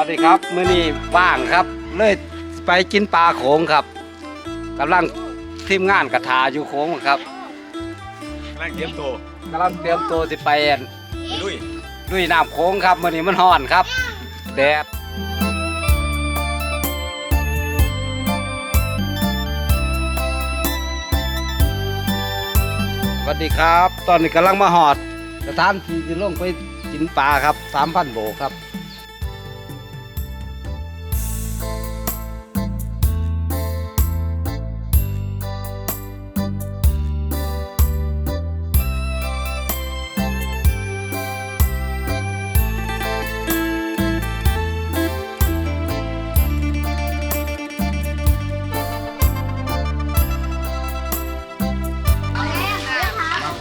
วัสดีครับมื้อนี้ว่างครับ เลยไปกินปลาโขงครับกำลังทีมงานกระทาอยู่โขงครับแรงเตรียมตัวกำลังเตรียมตัวจะไปอั่นไปลุยลุยน้ำโขงครับมื้อนี้มันร้อนครับแดดสวัสดีครับ ตอนนี้กำลังมาหอดสถานที่ที่ลงไปกินปลาครับสามพันโบกครับ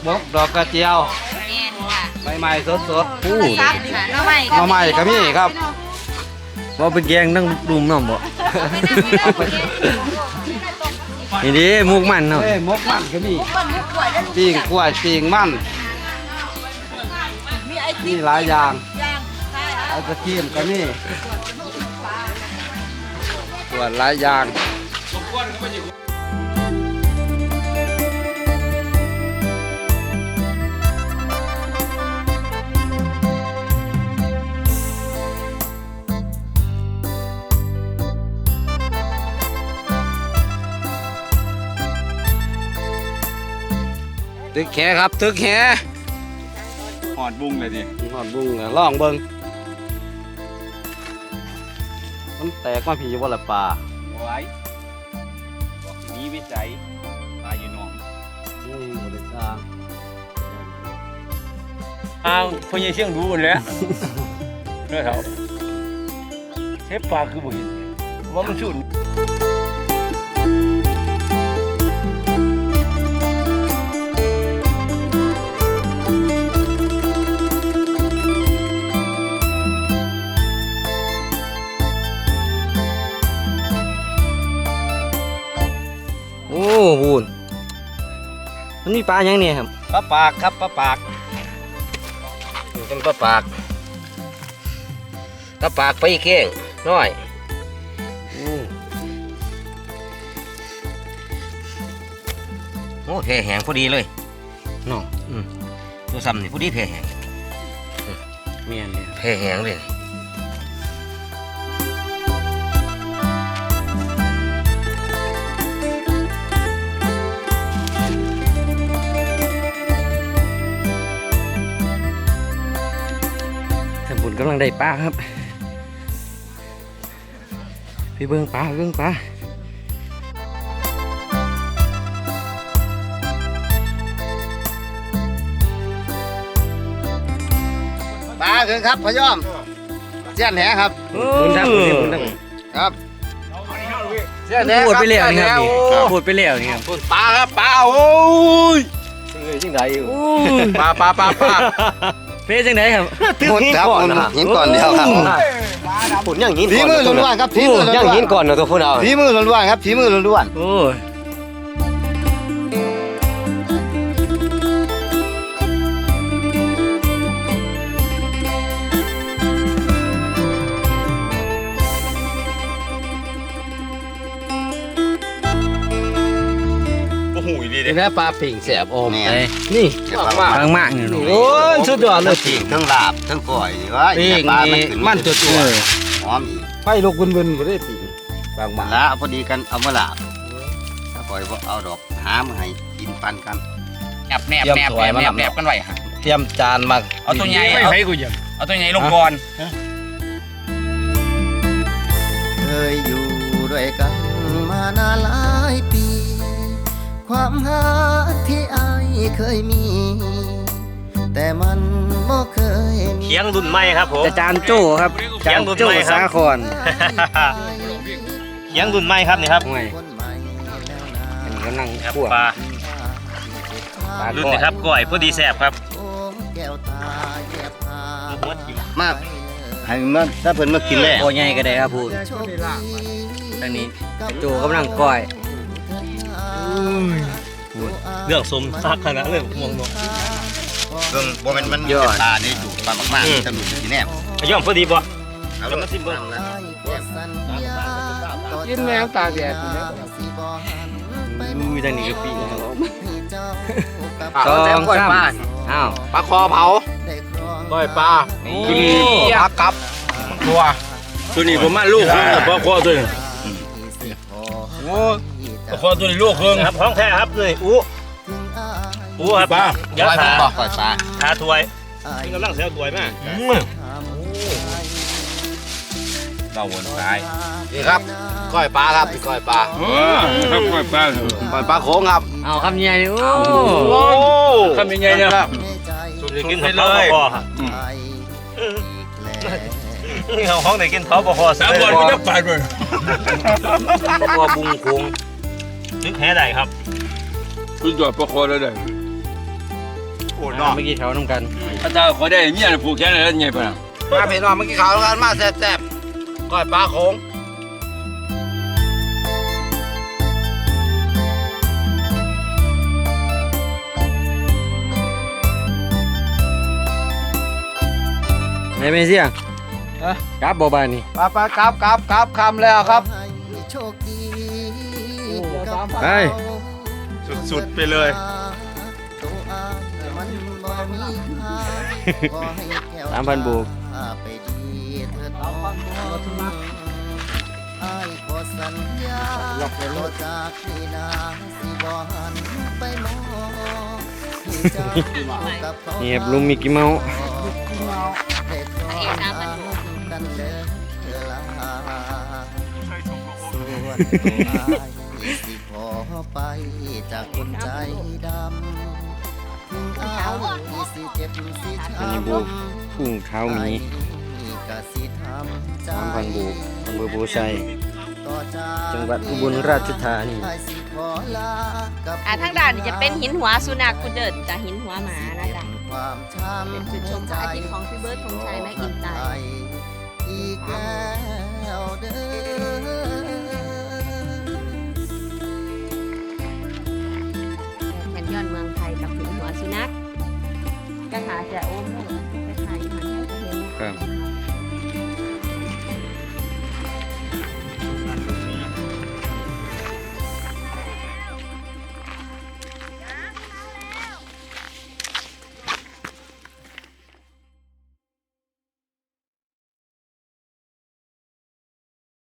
บกดอกกระเจียวแม่นค่ะใหม่ๆสดๆอู้ซับค่ะน้องใหม่หน่อไม้ก็มีครับว่าเป็นแกงนั่งดุมน้ำบ่ นี่ดิมุกมันเนาะเอ้ยมกมันก็มีปิ้งกล้วยปิ้งมันมีหลายอย่างไอศครีมก็มีส่วนหลายอย่าง ตึกแขครับตึกแขหอดบุ้งเลยดิหอนบุ้งอะล่องเบิงมันแตกมาผีว่าละปลาไว้มีวิสัยตายอยู่หนองนี่บริการอ้าวพญาเชียงดูหมดแล้วเนื้อเถาเทปปลาคือบุญว่ามันชุน นมีปลาอย่างเนี่ยครับปลาปากครับปลาปากนี่เป็นปลาปากปลาปากไปอีกเข่งน้อยอืมโอ้แพแหงพอดีเลยเนาะอืมตัวซ้ำนี่พอดีแพแหงเมียนเนี่ยแพแหงเลย กำลังได้ปลาครับ พี่เบิ้งปลาเบิ้งปลาปลาคือครับพะยอมเสี้ยนแหครับบุญทักบุญทักบุญทักครับเสี้ยนแหพูดไปแล้วนี่ครับเสี้นี่ยนแหโอ้พูดไปแล้วนี่ครับปลาครับปลาโอ้ยจังไดอยู่ปลาปลาปลาปลา เพ่จังไดครับหมดครับหินก่อนเดียวครับผลอย่างหินฝีมือล้วนๆครับฝีมือล้วนๆอย่างหินก่อนเนาะตัวพุ่นเอาฝีมือล้วนๆครับฝีมือล้วนโอ้ นี่แหละปลาปิ่งแสบโอมไอ้นี่มากกลางมากนี่เนาะโอ้ยสุดยอดเลยปิ่งทั้งลาบทั้งก้อยนี่ว่าปิ่งปลามันนี่ขึ้นมันจุดตัวหอมอีกไฟลุกบึนๆบ่ได้ปิ่งบางมาละพอดีกันเอามาลาบถ้าปล่อยบ่เอาดอกหามาให้กินปันกันแนบแนบแนบแนบแนบแนบกันไว้ฮะเตรียมจานมาเอาตัวใหญ่ไม่เอาให้กูยังเอาตัวใหญ่ลงก่อนเคยอยู่ด้วยกันมานานหลายปี ความหาที่อายเคยมี แต่มันบ่เคยมี เคียงรุ่นใหม่ครับผมจะจานโจ้ครับจานโจ้สาคร เคียงรุ่นใหม่ครับนี่ครับ ห่วยคนใหม่แล้วนะอันนี้กำลังครับคั่วปลาปลารุ่นก้อยนี้ครับก้อยพอดีแซ่บครับโอ้แก้วตาแยบพามากให้มันถ้าเพิ่นมากินแล้วโอ้ใหญ่ก็ได้ครับพูดทางนี้โจ้กำลังก้อย เรื่องสมซักขนาดเรื่องมองมองเบิ่งบ่แม่นมันยอดเป็นปลานี่อยู่ปลามากๆมันจะหลุดอยู่ที่แนบย่อมพอดีบ่แล้วมาสิเบิ่งอ้ายขอสัญญาต่อกินแมวตากแดดอยู่แล้วสิบ่หันไปมอุ้ยทางนี้ก็ปีนะครับให้เจ้ากับสองสามอ้าวปลาคอเผาได้ครองก้อยปลาโอ้ปลากับตัวตัวนี้ประมาณลูกครึ่งกับพ่อคอตัวนี้สิขอโอ้ พ่อคอตัวนี้ลูกครึ่งครับของแท้ครับเลยอู้ถึงอ้ายอู้ครับป้ายาก้อยขาบอกก้อยปลาขาถวยอ้ายนี่กำลังเสียถวยมาอืมทำใจเราวนตายนี่ครับก้อยปลาครับก้อยปลาเออครับก้อยป้าก้อยปลาโขงครับเอาคำใหญ่โอ้โอ้ทำยังไงเนี่ยในใจสุดจะกินเขาบ่พอครับไอ้แลนี่เขาห้องไหนกินเขาบ่พอสามวันก็จะไปเลยตัวบุงโคง นึกแห่ได้ครับคุณจอดพ่อคอแล้วได้โอ้เนอกมื่อกี้เขาน้ำกันอาจารย์ขอได้เมียผูกแขนอะไรไงป่ะมาพี่น้องเมื่อกี้เขาวกันมาแซ่บๆก้อยปลาโขงไหนไม่เสียกลับบ่บานนี่ปลาปลากับกับกับคำแล้วครับให้โชคดี ไป สุดๆไปเลยตัวอ้ายมันบ่มีค่าขอให้แก้วสามพันบุกไปดีเถิดน้องอ้ายขอสัญญาต่อจากนี้นาสิบ่หันไปมองให้เจ้ากับเขานี่ครับลุงมิกกี้เมาส์ได้ครองกันเด้อลาส่วนตัวอ้ายสิขอ ไปจากคนใจดำถึงอ้ายสิเจ็บสิช้อันนี้บุกำพุ่งเท้าหมีกสิทำใจสามพันบุกอำเภอปูชัยต่อจากจังหวัดอุบลราชธานี อ้ายสิขอลากับอ่าทางด้านนี้จะเป็นหินหัวสุนัขคุณเดินจะหินหัวหมานะจ๊ะ ความช้ำเป็นจุดชมพระอาทิตย์ของพี่เบิร์ดธงชัยแม็กอินไตร์อีกแล้วเด้อ